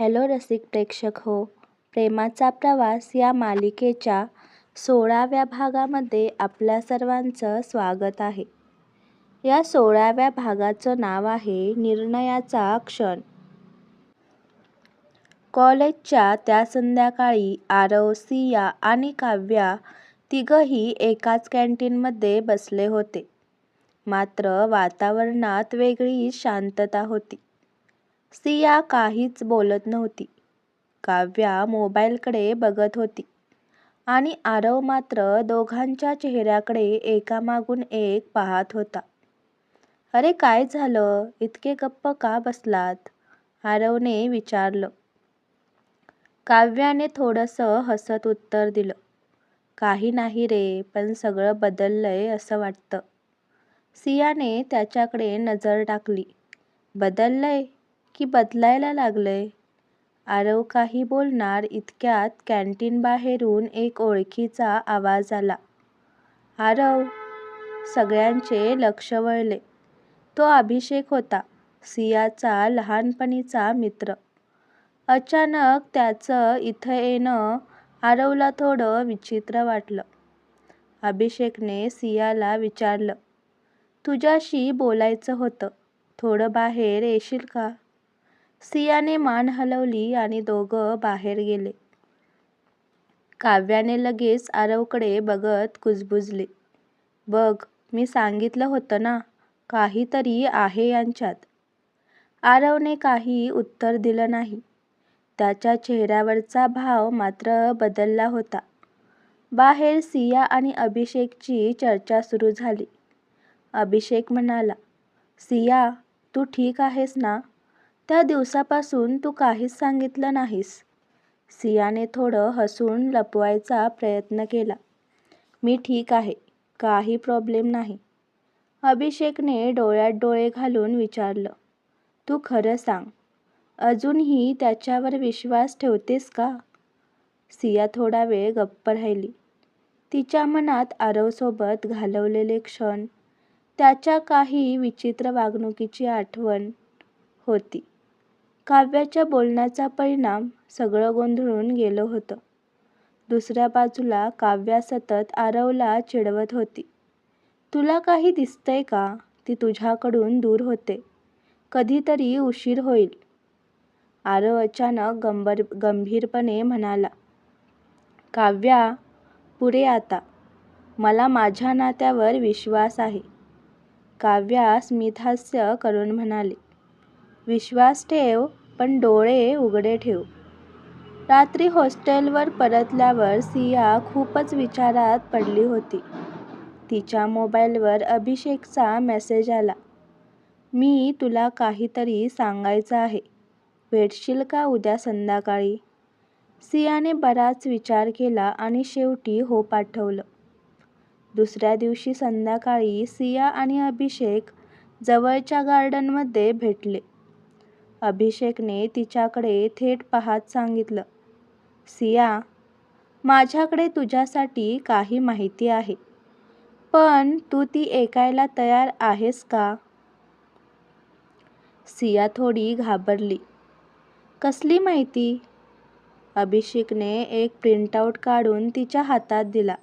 Hello रसिक प्रेक्षक हो. प्रेमाचा प्रवास या मालिकेच्या सोळाव्या भागामध्ये आपल्या सर्वांचं स्वागत आहे. या सोळाव्या भागाचं नाव आहे निर्णयाचा क्षण. कॉलेजच्या त्या संध्याकाळी आरव सिया आणि काव्या तिघंही एकाच कॅन्टीनमध्ये बसले होते. मात्र वातावरणात वेगळी शांतता होती. सिया काहीच बोलत नव्हती. काव्या मोबाईलकडे बघत होती. आणि आरव मात्र दोघांच्या चेहऱ्याकडे एकामागून एक पाहत होता. अरे काय झालं? इतके गप्प का बसलात? आरवने विचारलं. काव्याने थोडंसं हसत उत्तर दिलं. काही नाही रे पण सगळं बदललंय असं वाटतं. सियाने त्याच्याकडे नजर टाकली. बदललंय? की बदलायला लागलंय. आरव काही बोलणार इतक्यात कॅन्टीनबाहेरून एक ओळखीचा आवाज आला. आरव सगळ्यांचे लक्ष वळले. तो अभिषेक होता सियाचा लहानपणीचा मित्र. अचानक त्याचं इथं येणं आरवला थोडं विचित्र वाटलं. अभिषेकने सियाला विचारलं तुझ्याशी बोलायचं होतं. थोडं बाहेर येशील का? सियाने मान हलवली आणि दोघं बाहेर गेले. काव्याने लगेच आरवकडे बघत कुजबुजले. बघ मी सांगितलं होतं ना काहीतरी आहे यांच्यात. आरवने काही उत्तर दिलं नाही. त्याच्या चेहऱ्यावरचा भाव मात्र बदलला होता. बाहेर सिया आणि अभिषेकची चर्चा सुरू झाली. अभिषेक म्हणाला सिया तू ठीक आहेस ना? त्या दिवसापासून तू काहीच सांगितलं नाहीस. सियाने थोडं हसून लपवायचा प्रयत्न केला. मी ठीक आहे. काही प्रॉब्लेम नाही. अभिषेकने डोळ्यात डोळे घालून विचारलं. तू खरं सांग. अजूनही त्याच्यावर विश्वास ठेवतेस का? सिया थोडा वेळ गप्प राहिली. तिच्या मनात आरवसोबत घालवलेले क्षण त्याच्या काही विचित्र वागणुकीची आठवण होती. काव्याच्या बोलण्याचा परिणाम सगळं गोंधळून गेलं होतं. दुसऱ्या बाजूला काव्या सतत आरवला चिडवत होती. तुला काही दिसतंय का? ती तुझ्याकडून दूर होते. कधीतरी उशीर होईल. आरव अचानक गंभीर गंभीरपणे म्हणाला काव्या पुरे आता. मला माझ्या नात्यावर विश्वास आहे. काव्या स्मितहास्य करून म्हणाली विश्वास ठेव पण डोळे उघडे ठेव. रात्री हॉस्टेलवर परतल्यावर सिया खूपच विचारात पडली होती. तिच्या मोबाईलवर अभिषेकचा मेसेज आला. मी तुला काहीतरी सांगायचं आहे. भेटशील का उद्या संध्याकाळी? सियाने बराच विचार केला आणि शेवटी हो पाठवलं. दुसऱ्या दिवशी संध्याकाळी सिया आणि अभिषेक जवळच्या गार्डनमध्ये भेटले. अभिषेकने तिच्याकडे थेट पाहत सांगितलं सिया माझ्याकडे तुझ्यासाठी काही माहिती आहे पण तू ती ऐकायला तयार आहेस का? सिया थोडी घाबरली. कसली माहिती? अभिषेकने एक प्रिंटआउट काढून तिच्या हातात दिला.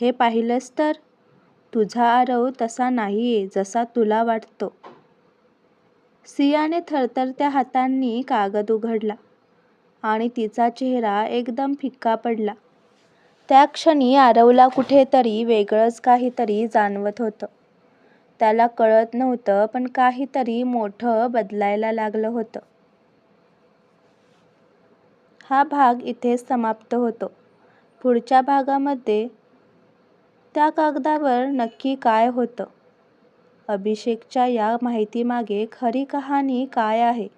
हे पाहिलंस तर? तुझा आरव तसा नाही आहे जसा तुला वाटतो. सियाने थरथरत्या हातांनी कागद उघडला आणि तिचा चेहरा एकदम फिक्का पडला. त्या क्षणी आरवला कुठेतरी वेगळंच काहीतरी जाणवत होतं. त्याला कळत नव्हतं पण काहीतरी मोठं बदलायला लागलं होतं. हा भाग इथे समाप्त होतो. पुढच्या भागामध्ये त्या कागदावर नक्की काय होतं? अभिषेकच्या या माहितीमागे खरी कहाणी काय आहे?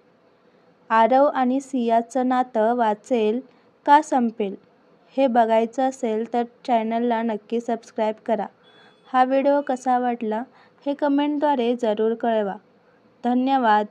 आरव आणि सियाचं नातं वाचेल का संपेल? हे बघायचं असेल तर चॅनलला नक्की सबस्क्राईब करा. हा व्हिडिओ कसा वाटला हे कमेंटद्वारे जरूर कळवा. धन्यवाद.